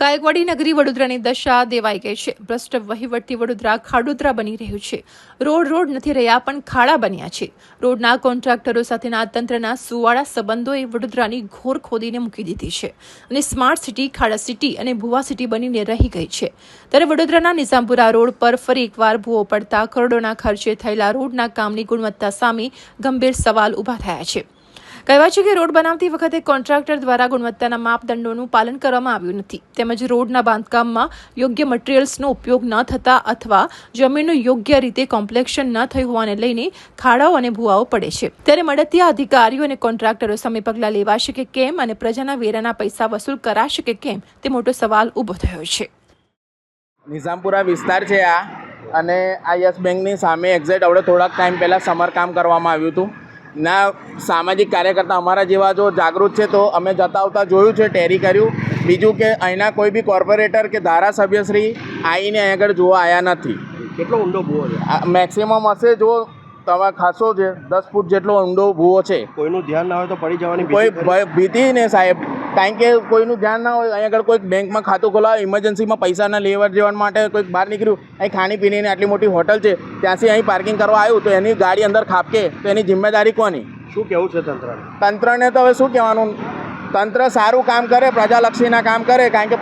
ગાયકવાડી નગરી વડોદરાની દશા દેવાઈ ગઈ છે. ભ્રષ્ટ વહીવટથી વડોદરા ખાડોદરા બની રહ્યું છે. રોડ રોડ નથી રહ્યા, પણ ખાડા બન્યા છે. રોડના કોન્ટ્રાક્ટરો સાથેના તંત્રના સુવાળા સંબંધોએ વડોદરાની ઘોર ખોદીને મૂકી દીધી છે અને સ્માર્ટ સિટી, ખાડા સિટી અને ભુવા સિટી બનીને રહી ગઈ છે. ત્યારે વડોદરાના નિઝામપુરા રોડ પર ફરી એકવાર ભૂવો પડતા, કરોડોના ખર્ચે થયેલા રોડના કામની ગુણવત્તા સામે ગંભીર સવાલ ઊભા થયા છે. કહેવાય છે કે રોડ બનાવતી વખતે કોન્ટ્રાક્ટર દ્વારા ગુણવત્તાના માપદંડોનું પાલન કરવામાં આવ્યું નથી. તેમજ રોડના બાંધકામમાં યોગ્ય મટીરીયલ્સનો ઉપયોગ ન થતા અથવા જમીનનું યોગ્ય રીતે કોમ્પ્લેક્શન ન થયું હોવાને લઈને ખાડાઓ અને ભૂવાઓ પડે છે. ત્યારે મળતિયા અધિકારીઓ અને કોન્ટ્રાક્ટરો સામે પગલાં લેવાશે કે કેમ અને પ્રજાના વેરાના પૈસા વસૂલ કરાશે કે કેમ તે મોટો સવાલ ઊભો થયો છે. નિઝામપુરા વિસ્તાર છે આ અને આ યસ બેંકની સામે એક્ઝેક્ટ હવે થોડાક ટાઈમ પહેલાં સમરકામ કરવામાં આવ્યું હતું. ના સામાજિક કાર્યકર્તા અમારા જેવા જો જાગૃત છે તો અમે જતા આવતા જોયું છે ટેરી કર્યું. બીજું કે અહીંના કોઈ બી કોર્પોરેટર કે ધારાસભ્યશ્રી આવીને અહીં આગળ જોવા આવ્યા નથી. કેટલો ઊંડો ભૂવો છે? મેક્સિમમ હશે જો તમે ખાસો છે દસ ફૂટ જેટલો ઊંડો ભૂવો છે. કોઈનું ધ્યાન ના હોય તો પડી જવાની કોઈ ભીતી ભય- ભીતિ ને સાહેબ. કારણ કે કોઈનું ધ્યાન ના હોય અહીં આગળ કોઈક બેંકમાં ખાતું ખોલાવે ઇમરજન્સીમાં પૈસાના લેવડ દેવડ માટે કોઈક બહાર નીકળ્યું અહીં ખાણીપીણીની આટલી મોટી હોટલ છે ત્યાંથી અહીં પાર્કિંગ કરવા આવ્યું તો એની ગાડી અંદર ખાપકે તો એની જિમ્મેદારી કોની? શું કેવું છે તંત્રને? તંત્રને તો હવે શું કહેવાનું? તંત્ર સારું કામ કરે પ્રજાલક્ષીના કામ કરે કારણ કે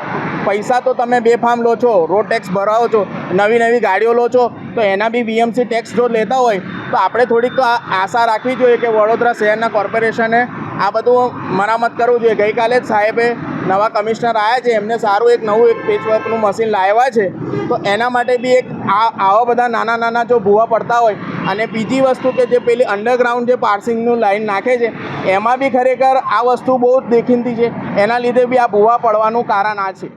પૈસા તો તમે બેફામ લો છો રોડ ટેક્સ ભરાવો છો નવી નવી ગાડીઓ લો છો તો એના બી બીએમસી ટેક્સ જો લેતા હોય તો આપણે થોડીક આશા રાખવી જોઈએ કે વડોદરા શહેરના કોર્પોરેશને આ બધું મરામત કરવું જોઈએ. ગઈકાલે જ સાહેબે નવા કમિશનર આવ્યા છે. એમને સારું એક નવું એક પેચવર્કનું મશીન લાવ્યા છે. તો એના માટે બી એક આ આવા બધા નાના નાના જો ભૂવા પડતા હોય અને બીજી વસ્તુ કે જે પેલી અંડરગ્રાઉન્ડ જે પાર્સિંગનું લાઈન નાખે છે, એમાં બી ખરેખર આ વસ્તુ બહુ જ દેખીતી છે. એના લીધે બી આ ભૂવા પડવાનું કારણ આ છે.